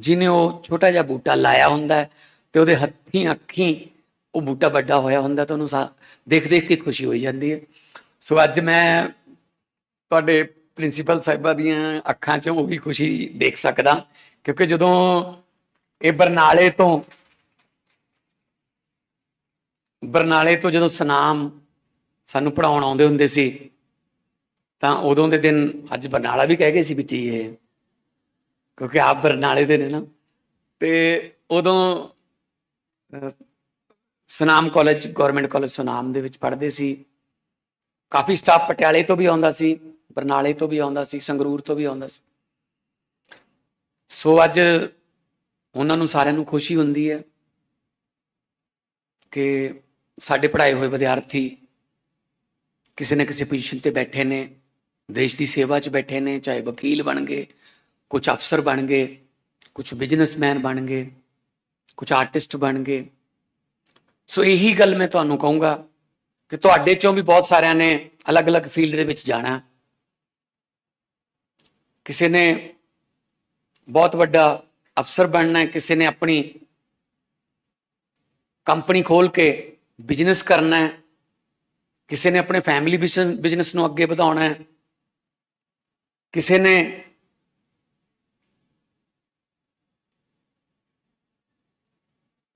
ਜਿਹਨੇ ਉਹ ਛੋਟਾ ਜਿਹਾ ਬੂਟਾ ਲਾਇਆ ਹੁੰਦਾ ਹੈ ਤੇ ਉਹਦੇ ਹੱਥੀਂ ਅੱਖੀਂ ਉਹ ਬੂਟਾ ਵੱਡਾ ਹੋਇਆ ਹੁੰਦਾ ਤਾਂ ਉਹਨੂੰ ਸਾ- ਦੇਖ ਦੇਖ ਕੇ ਖੁਸ਼ੀ ਹੋਈ ਜਾਂਦੀ ਹੈ। ਸੋ ਅੱਜ ਮੈਂ ਤੁਹਾਡੇ ਪ੍ਰਿੰਸੀਪਲ ਸਾਹਿਬਾਂ ਦੀਆਂ ਅੱਖਾਂ 'ਚੋਂ ਉਹ ਵੀ ਖੁਸ਼ੀ ਦੇਖ ਸਕਦਾ ਕਿਉਂਕਿ ਜਦੋਂ ਇਹ ਬਰਨਾਲੇ ਤੋਂ ਬਰਨਾਲੇ ਤੋਂ ਜਦੋਂ ਸਨਾਮ ਸਾਨੂੰ ਪੜਾਉਣ ਆਉਂਦੇ ਹੁੰਦੇ ਸੀ ਤਾਂ ਉਦੋਂ ਦੇ ਦਿਨ ਅੱਜ ਬਰਨਾਲਾ ਵੀ ਕਹਿ ਗਏ ਸੀ ਵਿੱਚ ਹੀ ਇਹ ਕਿਉਂਕਿ ਆਪ ਬਰਨਾਲੇ ਦੇ ਨੇ ਨਾ। ਤੇ ਉਦੋਂ Sunam college government college Sunam ਦੇ ਵਿੱਚ ਪੜ੍ਹਦੇ ਸੀ। ਕਾਫੀ ਸਟਾਫ ਪਟਿਆਲੇ ਤੋਂ ਵੀ ਆਉਂਦਾ ਸੀ, ਬਰਨਾਲੇ ਤੋਂ ਵੀ ਆਉਂਦਾ ਸੀ, ਸੰਗਰੂਰ ਤੋਂ ਵੀ ਆਉਂਦਾ ਸੀ। ਸੋ ਅੱਜ ਉਹਨਾਂ ਨੂੰ ਸਾਰਿਆਂ ਨੂੰ ਖੁਸ਼ੀ ਹੁੰਦੀ ਹੈ ਕਿ ਸਾਡੇ ਪੜ੍ਹਾਏ ਹੋਏ ਵਿਦਿਆਰਥੀ ਕਿਸੇ ਨਾ ਕਿਸੇ ਪੋਜੀਸ਼ਨ ਤੇ ਬੈਠੇ ਨੇ, ਦੇਸ਼ ਦੀ ਸੇਵਾ 'ਚ ਬੈਠੇ ਨੇ, ਚਾਹੇ ਵਕੀਲ ਬਣ ਗਏ ਕੁਝ ਅਫਸਰ ਬਣ ਗਏ ਕੁਝ ਬਿਜ਼ਨਸਮੈਨ ਬਣ ਗਏ ਕੁਝ ਆਰਟਿਸਟ ਬਣ ਗਏ। ਸੋ ਇਹੀ ਗੱਲ ਮੈਂ ਤੁਹਾਨੂੰ ਕਹੂੰਗਾ ਕਿ ਤੁਹਾਡੇ ਚੋਂ ਵੀ ਬਹੁਤ ਸਾਰਿਆਂ ਨੇ ਅਲੱਗ-ਅਲੱਗ ਫੀਲਡ ਦੇ ਵਿੱਚ ਜਾਣਾ। ਕਿਸੇ ਨੇ ਬਹੁਤ ਵੱਡਾ ਅਫਸਰ ਬਣਨਾ ਹੈ, ਕਿਸੇ ਨੇ ਆਪਣੀ ਕੰਪਨੀ ਖੋਲ ਕੇ ਬਿਜ਼ਨਸ ਕਰਨਾ ਹੈ, ਕਿਸੇ ਨੇ ਆਪਣੇ ਫੈਮਿਲੀ ਬਿਜ਼ਨਸ ਨੂੰ ਅੱਗੇ ਵਧਾਉਣਾ ਹੈ, ਕਿਸੇ ਨੇ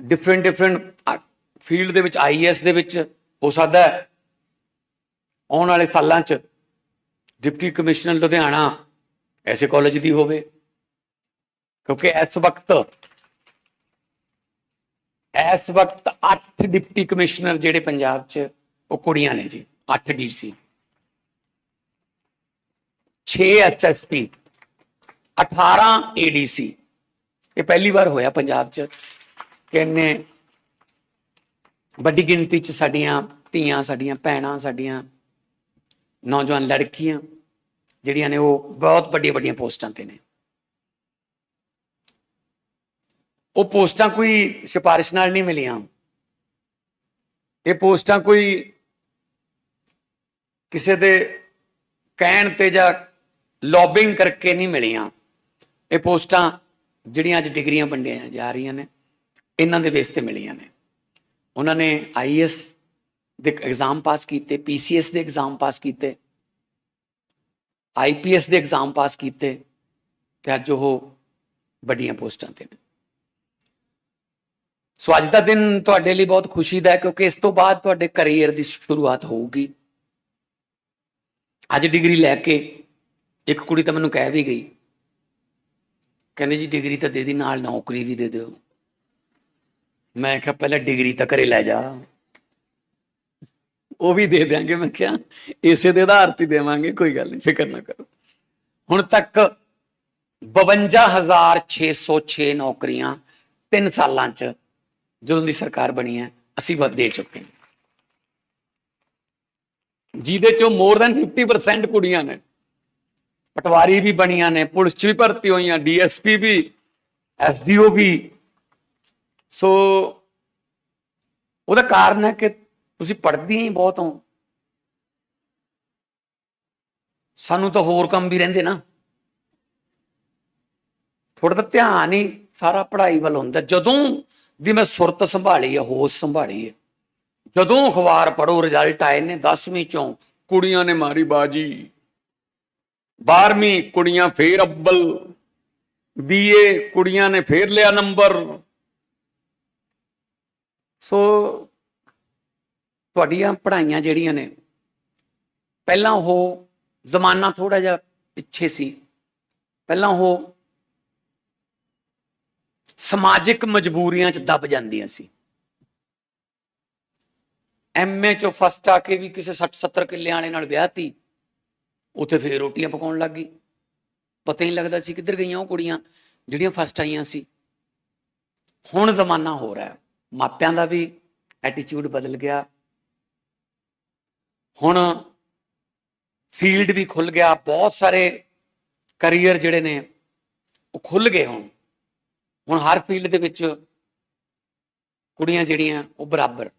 ਡਿਫਰੈਂਟ ਡਿਫਰੈਂਟ ਫੀਲਡ ਦੇ ਵਿੱਚ ਆਈਐਸ ਦੇ ਵਿੱਚ ਹੋ ਸਕਦਾ ਹੈ। ਆਉਣ ਵਾਲੇ ਸਾਲਾਂ 'ਚ ਡਿਪਟੀ ਕਮਿਸ਼ਨਰ ਲੁਧਿਆਣਾ ਐਸੇ ਕਾਲਜ ਦੀ ਹੋਵੇ। ਕਿਉਂਕਿ ਇਸ ਵਕਤ ਇਸ ਵਕਤ 8 ਡਿਪਟੀ ਕਮਿਸ਼ਨਰ ਜਿਹੜੇ ਪੰਜਾਬ 'ਚ, ਉਹ ਕੁੜੀਆਂ ਨੇ ਜੀ 8 ਡੀਸੀ 6 ਐਸਐਸਪੀ 18 ਏਡੀਸੀ ਇਹ ਪਹਿਲੀ ਵਾਰ ਹੋਇਆ ਪੰਜਾਬ 'ਚ। ਕਿ ਵੱਡੀ ਗਿਣਤੀ 'ਚ ਸਾਡੀਆਂ ਧੀਆਂ, ਸਾਡੀਆਂ ਭੈਣਾਂ, ਸਾਡੀਆਂ ਨੌਜਵਾਨ ਲੜਕੀਆਂ, ਜਿਹੜੀਆਂ ਨੇ ਉਹ ਬਹੁਤ ਵੱਡੀਆਂ ਵੱਡੀਆਂ ਪੋਸਟਾਂ ਤੇ ਨੇ। ਉਹ ਪੋਸਟਾਂ ਕੋਈ ਸਿਫਾਰਿਸ਼ ਨਾਲ ਨਹੀਂ ਮਿਲੀਆਂ। ਇਹ ਪੋਸਟਾਂ ਕੋਈ ਕਿਸੇ ਦੇ ਕਹਿਣ ਤੇ ਜਾਂ ਲੌਬਿੰਗ ਕਰਕੇ ਨਹੀਂ ਮਿਲੀਆਂ। ਇਹ ਪੋਸਟਾਂ ਜਿਹੜੀਆਂ ਅੱਜ ਡਿਗਰੀਆਂ ਵੰਡੀਆਂ ਜਾ ਰਹੀਆਂ ਨੇ। ਇਹਨਾਂ ਦੇ ਬੇਸ ਤੇ ਮਿਲੀਆਂ ਨੇ। ਉਹਨਾਂ ਨੇ ਆਈਐਸ ਦੇ ਐਗਜ਼ਾਮ ਪਾਸ ਕੀਤੇ ਪੀਸੀਐਸ ਦੇ ਐਗਜ਼ਾਮ ਪਾਸ ਕੀਤੇ ਆਈਪੀਐਸ ਦੇ ਐਗਜ਼ਾਮ ਪਾਸ ਕੀਤੇ ਤੇ ਅੱਜ ਉਹ ਵੱਡੀਆਂ ਪੋਸਟਾਂ ਤੇ ਨੇ। ਸੋ ਅੱਜ ਦਾ ਦਿਨ ਤੁਹਾਡੇ ਲਈ ਬਹੁਤ ਖੁਸ਼ੀ ਦਾ ਹੈ ਕਿਉਂਕਿ ਇਸ ਤੋਂ ਬਾਅਦ ਤੁਹਾਡੇ ਕੈਰੀਅਰ ਦੀ ਸ਼ੁਰੂਆਤ ਹੋਊਗੀ। ਅੱਜ ਡਿਗਰੀ ਲੈ ਕੇ ਇੱਕ ਕੁੜੀ ਤਾਂ ਮੈਨੂੰ ਕਹਿ ਵੀ ਗਈ, ਕਹਿੰਦੇ ਜੀ ਡਿਗਰੀ ਤਾਂ ਦੇ ਦੀ, ਨਾਲ ਨੌਕਰੀ ਵੀ ਦੇ ਦਿਓ। ਮੈਂ ਕਿਹਾ ਪਹਿਲਾਂ ਡਿਗਰੀ ਤਾਂ ਘਰੇ ਲੈ ਜਾ। ਉਹ ਵੀ ਦੇ ਦਿਆਂਗੇ, ਮੈਂ ਕਿਹਾ ਇਸੇ ਦੇ ਆਧਾਰ ਤੇ ਦੇਵਾਂਗੇ, ਕੋਈ ਗੱਲ ਨਹੀਂ, ਫਿਕਰ ਨਾ ਕਰੋ। ਹੁਣ ਤੱਕ 52606 ਨੌਕਰੀਆਂ 3 ਸਾਲਾਂ ਚ ਜਦੋਂ ਦੀ ਸਰਕਾਰ ਬਣੀ ਹੈ, ਅਸੀਂ ਵਧ ਦੇ ਚੁੱਕੇ ਹਾਂ। ਜਿਹਦੇ ਚੋਂ ਮੋਰ ਦੈਨ 50% ਕੁੜੀਆਂ ਨੇ। ਪਟਵਾਰੀ ਵੀ ਬਣੀਆਂ ਨੇ, ਪੁਲਿਸ ਚ ਵੀ ਭਰਤੀ ਹੋਈਆਂ ਡੀਐਸਪੀ ਵੀ ਐਸਡੀਓ ਵੀ। ਸੋ ਉਹਦਾ ਕਾਰਨ ਹੈ ਕਿ ਤੁਸੀਂ ਪੜ੍ਹਦੀਆਂ ਹੀ ਬਹੁਤ ਹੋ। ਸਾਨੂੰ ਤਾਂ ਹੋਰ ਕੰਮ ਵੀ ਰਹਿੰਦੇ ਨਾ। ਥੋੜਾ ਤਾਂ ਧਿਆਨ ਹੀ ਸਾਰਾ ਪੜ੍ਹਾਈ ਵੱਲ ਹੁੰਦਾ। ਜਦੋਂ ਦੀ ਮੈਂ ਸੁਰਤ ਸੰਭਾਲੀ ਹੈ, ਹੋਸ਼ ਸੰਭਾਲੀ ਹੈ, ਜਦੋਂ ਅਖਬਾਰ ਪੜੋ ਰਿਜ਼ਲਟ ਆਏ ਨੇ 10ਵੀਂ ਚੋਂ ਕੁੜੀਆਂ ਨੇ ਮਾਰੀ ਬਾਜੀ 12ਵੀਂ ਕੁੜੀਆਂ ਫੇਰ ਅੱਬਲ ਬੀਏ ਕੁੜੀਆਂ ਨੇ ਫੇਰ ਲਿਆ ਨੰਬਰ। ਸੋ ਤੁਹਾਡੀਆਂ ਪੜ੍ਹਾਈਆਂ ਜਿਹੜੀਆਂ ਨੇ, ਪਹਿਲਾਂ ਉਹ ਜ਼ਮਾਨਾ ਥੋੜਾ ਜਿਹਾ ਪਿੱਛੇ ਸੀ। ਪਹਿਲਾਂ ਉਹ ਸਮਾਜਿਕ ਮਜਬੂਰੀਆਂ 'ਚ ਦਬ ਜਾਂਦੀਆਂ ਸੀ। ਐਮਏ ਚੋਂ ਫਸਟ ਆ ਕੇ ਵੀ ਕਿਸੇ 60 70 ਕਿੱਲੇ ਵਾਲੇ ਨਾਲ ਵਿਆਹਤੀ ਉੱਥੇ ਫੇਰ ਰੋਟੀਆਂ ਪਕਾਉਣ ਲੱਗ ਗਈ। ਪਤਾ ਹੀ ਨਹੀਂ ਲੱਗਦਾ ਸੀ ਕਿੱਧਰ ਗਈਆਂ ਉਹ ਕੁੜੀਆਂ ਜਿਹੜੀਆਂ ਫਸਟ ਆਈਆਂ ਸੀ। ਹੁਣ ਜ਼ਮਾਨਾ ਹੋ। ਰਿਹਾ ਮਾਪਿਆਂ ਦਾ ਵੀ ਐਟੀਟਿਊਡ ਬਦਲ ਗਿਆ। ਹੁਣ ਫੀਲਡ ਵੀ ਖੁੱਲ ਗਿਆ। ਬਹੁਤ ਸਾਰੇ ਕੈਰੀਅਰ ਜਿਹੜੇ ਨੇ, ਉਹ ਖੁੱਲ ਗਏ ਹੁਣ। ਹੁਣ ਹਰ ਫੀਲਡ ਦੇ ਵਿੱਚ ਕੁੜੀਆਂ ਜਿਹੜੀਆਂ, ਉਹ ਬਰਾਬਰ।